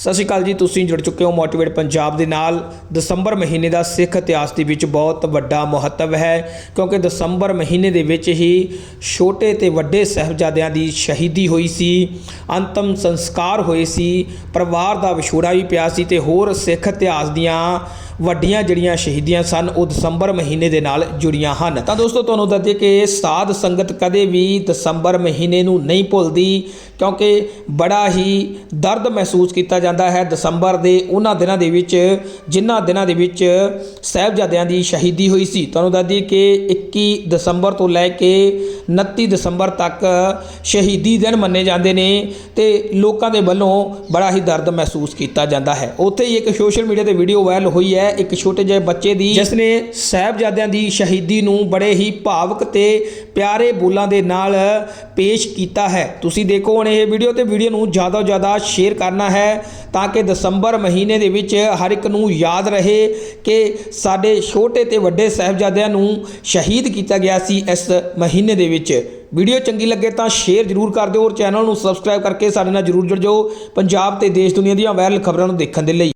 ਸਤਿ ਸ਼੍ਰੀ ਅਕਾਲ ਜੀ, ਤੁਸੀਂ ਜੁੜ ਚੁੱਕੇ ਹੋ ਮੋਟੀਵੇਟ ਪੰਜਾਬ ਦੇ ਨਾਲ। ਦਸੰਬਰ ਮਹੀਨੇ ਦਾ ਸਿੱਖ ਇਤਿਹਾਸ ਦੇ ਵਿੱਚ ਬਹੁਤ ਵੱਡਾ ਮਹੱਤਵ ਹੈ, ਕਿਉਂਕਿ ਦਸੰਬਰ ਮਹੀਨੇ ਦੇ ਵਿੱਚ ਹੀ ਛੋਟੇ ਤੇ ਵੱਡੇ ਸਹਿਬਜ਼ਾਦਿਆਂ ਦੀ ਸ਼ਹੀਦੀ ਹੋਈ ਸੀ, ਅੰਤਮ ਸੰਸਕਾਰ ਹੋਏ ਸੀ, ਪਰਿਵਾਰ ਦਾ ਵਿਛੋੜਾ ਵੀ ਪਿਆ ਸੀ ਤੇ ਹੋਰ ਸਿੱਖ ਇਤਿਹਾਸ ਦੀਆਂ ਵੱਡੀਆਂ ਜਿਹੜੀਆਂ ਸ਼ਹੀਦੀਆਂ ਸਨ, ਉਹ ਦਸੰਬਰ ਮਹੀਨੇ ਦੇ ਨਾਲ ਜੁੜੀਆਂ ਹਨ। ਤਾਂ ਦੋਸਤੋ, ਤੁਹਾਨੂੰ ਦੱਸ ਦਈਏ ਕਿ ਸਾਧ ਸੰਗਤ ਕਦੇ ਵੀ ਦਸੰਬਰ ਮਹੀਨੇ ਨੂੰ ਨਹੀਂ ਭੁੱਲਦੀ, ਕਿਉਂਕਿ ਬੜਾ ਹੀ ਦਰਦ ਮਹਿਸੂਸ ਕੀਤਾ ਜਾਂਦਾ ਹੈ ਦਸੰਬਰ ਦੇ ਉਹਨਾਂ ਦਿਨਾਂ ਦੇ ਵਿੱਚ, ਜਿਨ੍ਹਾਂ ਦਿਨਾਂ ਦੇ ਵਿੱਚ ਸਾਹਿਬਜ਼ਾਦਿਆਂ ਦੀ ਸ਼ਹੀਦੀ ਹੋਈ ਸੀ। ਤੁਹਾਨੂੰ ਦੱਸ ਦਈਏ ਕਿ 21 ਦਸੰਬਰ ਤੋਂ ਲੈ ਕੇ 29 ਦਸੰਬਰ ਤੱਕ ਸ਼ਹੀਦੀ ਦਿਨ ਮੰਨੇ ਜਾਂਦੇ ਨੇ ਤੇ ਲੋਕਾਂ ਦੇ ਵੱਲੋਂ ਬੜਾ ਹੀ ਦਰਦ ਮਹਿਸੂਸ ਕੀਤਾ ਜਾਂਦਾ ਹੈ। ਉੱਥੇ ਹੀ ਇੱਕ ਸੋਸ਼ਲ ਮੀਡੀਆ ਤੇ ਵੀਡੀਓ ਵਾਇਰਲ ਹੋਈ ਹੈ। ਇੱਕ ਛੋਟੇ ਜਿਹੇ ਬੱਚੇ ਦੀ ਜਿਸ ਨੇ ਸਾਹਿਬਜ਼ਾਦਿਆਂ ਦੀ ਸ਼ਹੀਦੀ ਨੂੰ ਬੜੇ ਹੀ ਭਾਵਕ ਤੇ ਪਿਆਰੇ ਬੋਲਾਂ ਦੇ ਨਾਲ ਪੇਸ਼ ਕੀਤਾ ਹੈ। ਤੁਸੀਂ ਦੇਖੋ ਹੁਣ ਇਹ ਵੀਡੀਓ ਤੇ ਵੀਡੀਓ ਨੂੰ ਜ਼ਿਆਦਾ ਤੋਂ ਜ਼ਿਆਦਾ ਸ਼ੇਅਰ ਕਰਨਾ ਹੈ ਤਾਂ ਕਿ ਦਸੰਬਰ ਮਹੀਨੇ ਦੇ ਵਿੱਚ ਹਰ ਇੱਕ ਨੂੰ ਯਾਦ ਰਹੇ ਕਿ ਸਾਡੇ ਛੋਟੇ ਤੇ ਵੱਡੇ ਸਾਹਿਬਜ਼ਾਦਿਆਂ ਨੂੰ ਸ਼ਹੀਦ ਕੀਤਾ ਗਿਆ ਸੀ ਇਸ ਮਹੀਨੇ ਦੇ ਵਿੱਚ। ਵਿੱਚ। ਵੀਡੀਓ ਚੰਗੀ ਲੱਗੇ ਤਾਂ ਸ਼ੇਅਰ ਜ਼ਰੂਰ ਕਰ ਦਿਓ ਔਰ ਚੈਨਲ ਨੂੰ ਸਬਸਕ੍ਰਾਈਬ ਕਰਕੇ ਸਾਡੇ ਨਾਲ ਜ਼ਰੂਰ ਜੁੜ ਜਾਓ। ਪੰਜਾਬ ਤੇ ਦੇਸ਼ ਦੁਨੀਆ ਦੀਆਂ ਵਾਇਰਲ ਖਬਰਾਂ ਨੂੰ ਦੇਖਣ ਦੇ ਲਈ।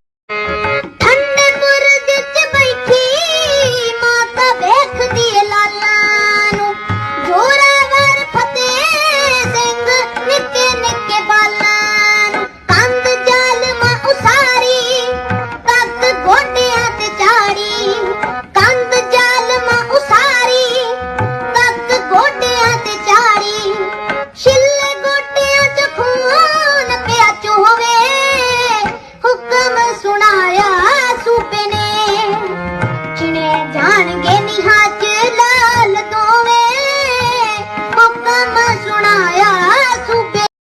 again.